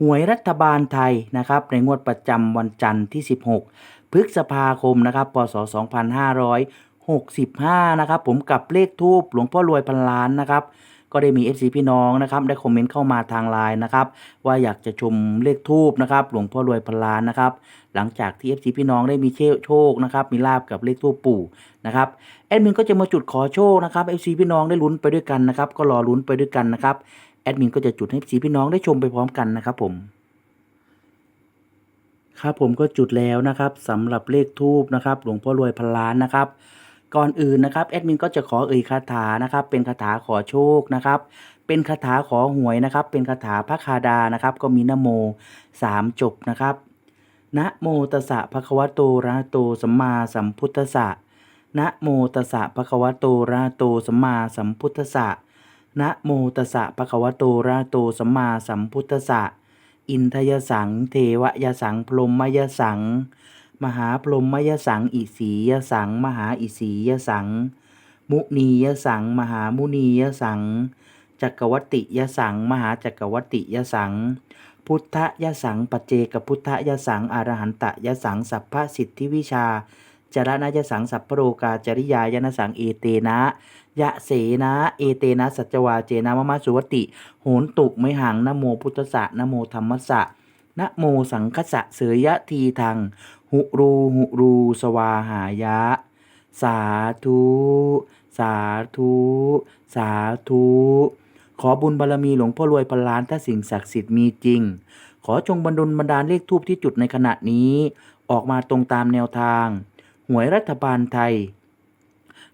หวยรัฐบาลไทยนะครับในงวดประจำวันจันทร์ที่ 16 พฤษภาคมนะครับพศ 2565 นะครับผมกับเลขทูปหลวงพ่อรวยพันล้านนะครับก็ได้มี FC พี่น้องนะครับได้คอมเมนต์เข้ามาทางไลน์นะครับว่าอยากจะชมเลขทูบนะครับหลวงพ่อรวยพันล้านนะครับหลังจากที่ FC พี่น้องได้มีโชคนะครับมีลาบกับเลขทูบปู่นะครับแอดมินก็จะมาจุดขอโชคนะครับ FC พี่น้องได้ลุ้นไปด้วยกันนะครับก็รอลุ้นไปด้วยกันนะครับ แอดมินก็จะจุดให้ FC พี่น้องได้ชมไปพร้อมกันนะครับผม ครับผมก็จุดแล้วนะครับสำหรับเลขทูบนะครับ หลวงพ่อรวยพันล้านนะครับ ก่อนอื่นนะครับแอดมินก็จะขอเอ่ยคาถานะครับ เป็นคาถาขอโชคนะครับ เป็นคาถาขอหวยนะครับ เป็นคาถาพระคาดานะครับ ก็มีนะโมสามจบนะครับนะโมตัสสะภะคะวะโตระโตสัมมาสัมพุทธัสสะนะโมตัสสะภะคะวะโตระหะโตสัมมาสัมพุทธัสสะ นะโมตัสสะภะคะวะโตระโตสัมมาสัมพุทธัสสะอินทยสัง เทวะยสัง พรหมยสัง มหาพรหมยสัง อิสียสัง มหาอิสียสัง มุนียสัง มหามุนียสัง จักรวัติยสัง มหาจักรวัติยสัง พุทธยสังปเจกพุทธยสัง อรหันตยสัง สัพพสิทธิวิชา จรณยสังสัพพโรกาจริยายนสังเอเตนะ ยะเสนะเอเตนะสัจวาเจนะมะมะสุวติโหนตุไมหังนโมพุทธสะนโมธรรมสะนะโมสังคสะเสยยะทีทังหุรูหุรูสวาหายะ สาธุ สาธุ สาธุ ขอบุญบารรมีหลวงพ่อรวยพันล้านถ้าสิ่งศักดิ์สิทธิ์มีจริง ขอจงบันดลบันดาลเลขทูปที่จุดในขณะนี้ ออกมาตรงตามแนวทาง วยรัฐบาลไทย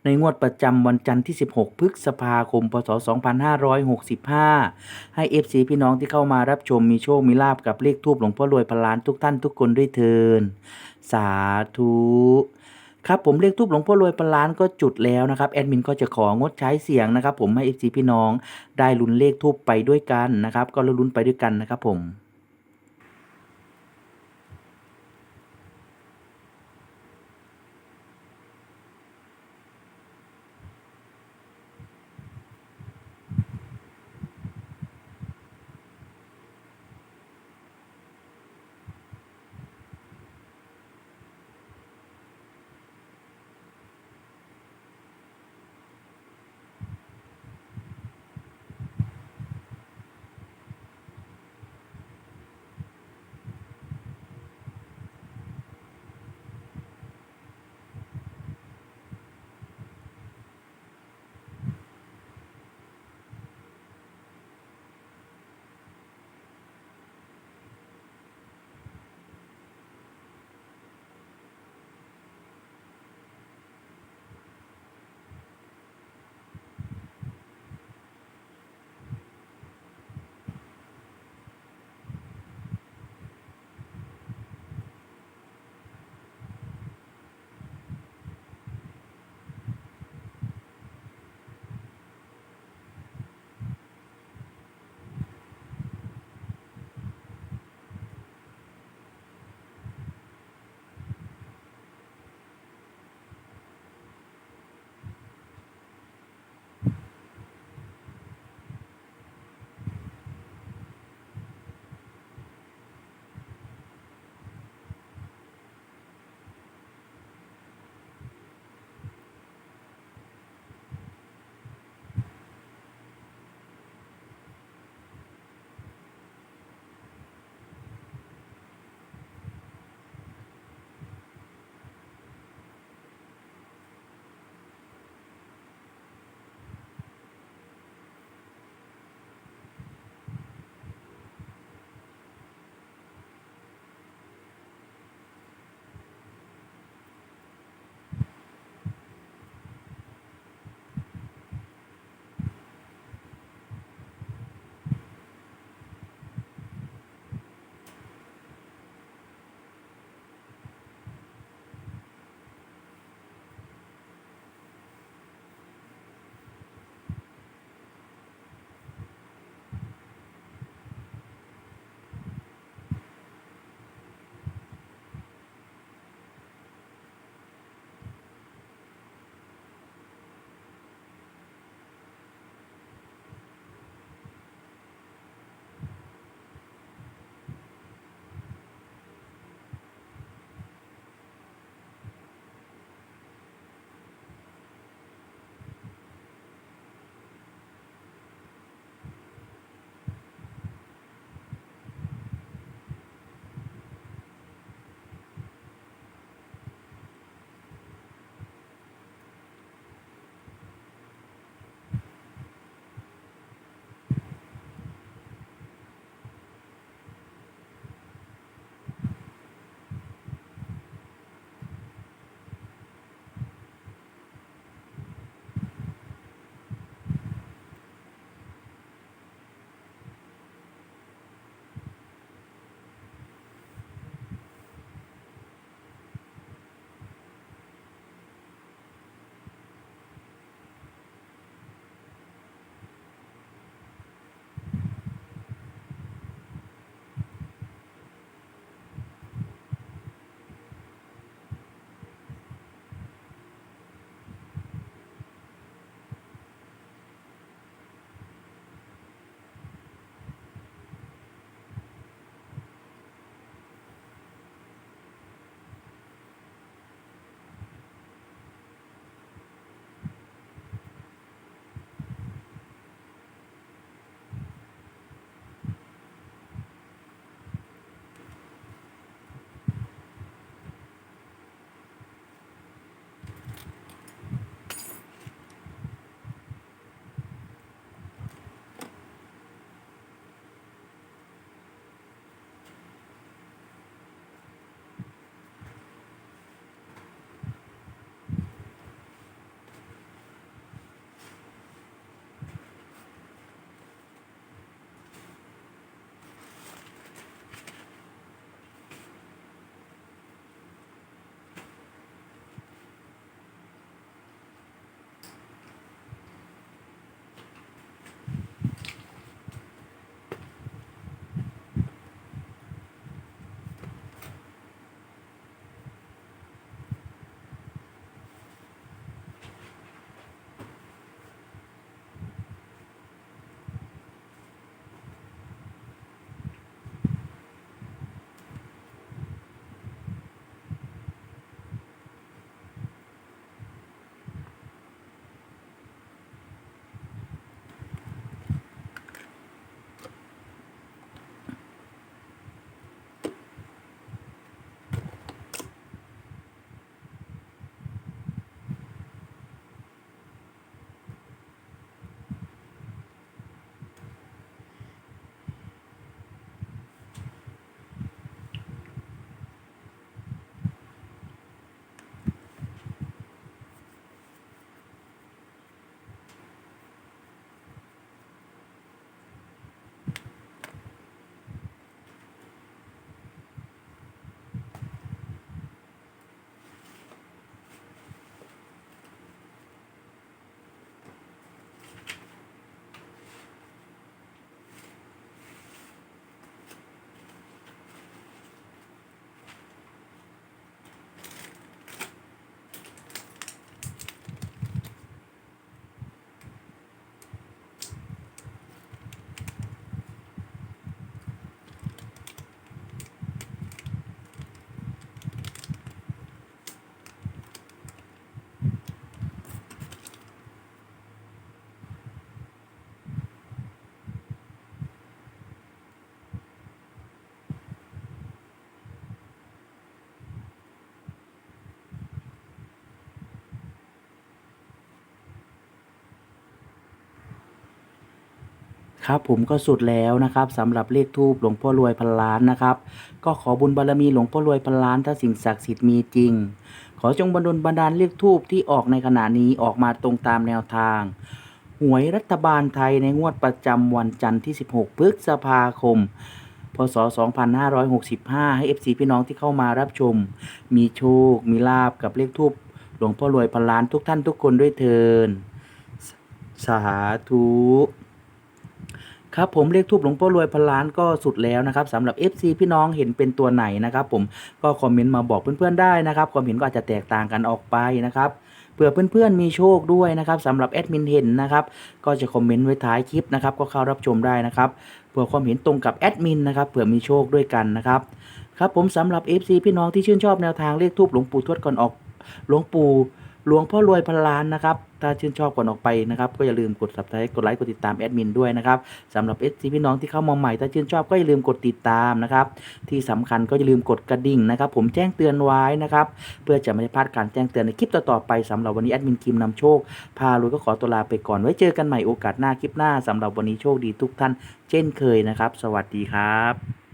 ในงวดประจำวันจันทร์ที่ 16 พฤษภาคม พศ 2565 ให้ FC พี่น้องที่เข้ามารับชมมีโชค มีลาบกับเลขทูปหลวงพ่อรวยพันล้านทุกท่านทุกคนด้วยเทิน สาธุครับผมเลขทูปหลวงพ่อรวยพันล้านก็จุดแล้วนะครับแอดมินก็จะของดใช้เสียงนะครับ ผมให้ FC พี่น้องได้ลุ้นเลขทูปไปด้วยกันนะครับ ก็ลุ้นไปด้วยกันนะครับผม ครับผมก็สุดแล้วนะครับสำหรับเลขทูปหลวงพ่อรวยพันล้านนะครับ ก็ขอบุญบารมีหลวงพ่อรวยพันล้านถ้าสิ่งศักดิ์สิทธิ์มีจริง ขอจงบันดลบันดาลเลขทูปที่ออกในขณะนี้ออกมาตรงตามแนวทาง หวยรัฐบาลไทยในงวดประจำวันจันทร์ที่ 16 พฤษภาคมพศ 2565 ให้ FC พี่น้องที่เข้ามารับชม มีโชค มีลาบกับเลขทูปหลวงพ่อรวยพันล้านทุกท่านทุกคนด้วยเทิน สาธุ ครับผมเลขทูปหลวงพ่อรวยพันล้านก็สุดแล้วนะครับสำหรับ FC พี่น้องเห็นเป็นตัวไหนนะครับผมก็คอมเมนต์มาบอกเพื่อนๆได้นะครับความเห็นก็อาจจะแตกต่างกันออกไปนะครับเผื่อเพื่อนๆมีโชคด้วยนะครับสำหรับแอดมินเห็นนะครับก็จะคอมเมนต์ไว้ท้ายคลิปนะครับก็เข้ารับชมได้นะครับเผื่อความเห็นตรงกับแอดมินนะครับเผื่อมีโชคด้วยกันนะครับครับผมสำหรับ FC พี่น้องที่ชื่นชอบแนวทางเลขทูปหลวงปู่ทวดก่อนออกหลวงปู่หลวงพ่อรวยพันล้านนะครับ ถ้าชื่นชอบก่อนออกไปนะครับก็อย่าลืมกด subscribe กดไลค์กดติดตามแอดมินด้วยนะครับสำหรับ FC พี่น้องที่เข้ามาใหม่ถ้าชื่นชอบก็อย่าลืมกดติดตามนะครับที่สำคัญก็อย่าลืมกดกระดิ่งนะครับ ผมแจ้งเตือนไว้นะครับเพื่อจะไม่ได้พลาดการแจ้งเตือนในคลิปต่อๆไปสำหรับวันนี้แอดมินคิมนำโชคพาลุยก็ขอตัวลาไปก่อนไว้เจอกันใหม่โอกาสหน้าคลิปหน้าสำหรับวันนี้โชคดีทุกท่าน เช่นเคยนะครับ สวัสดีครับ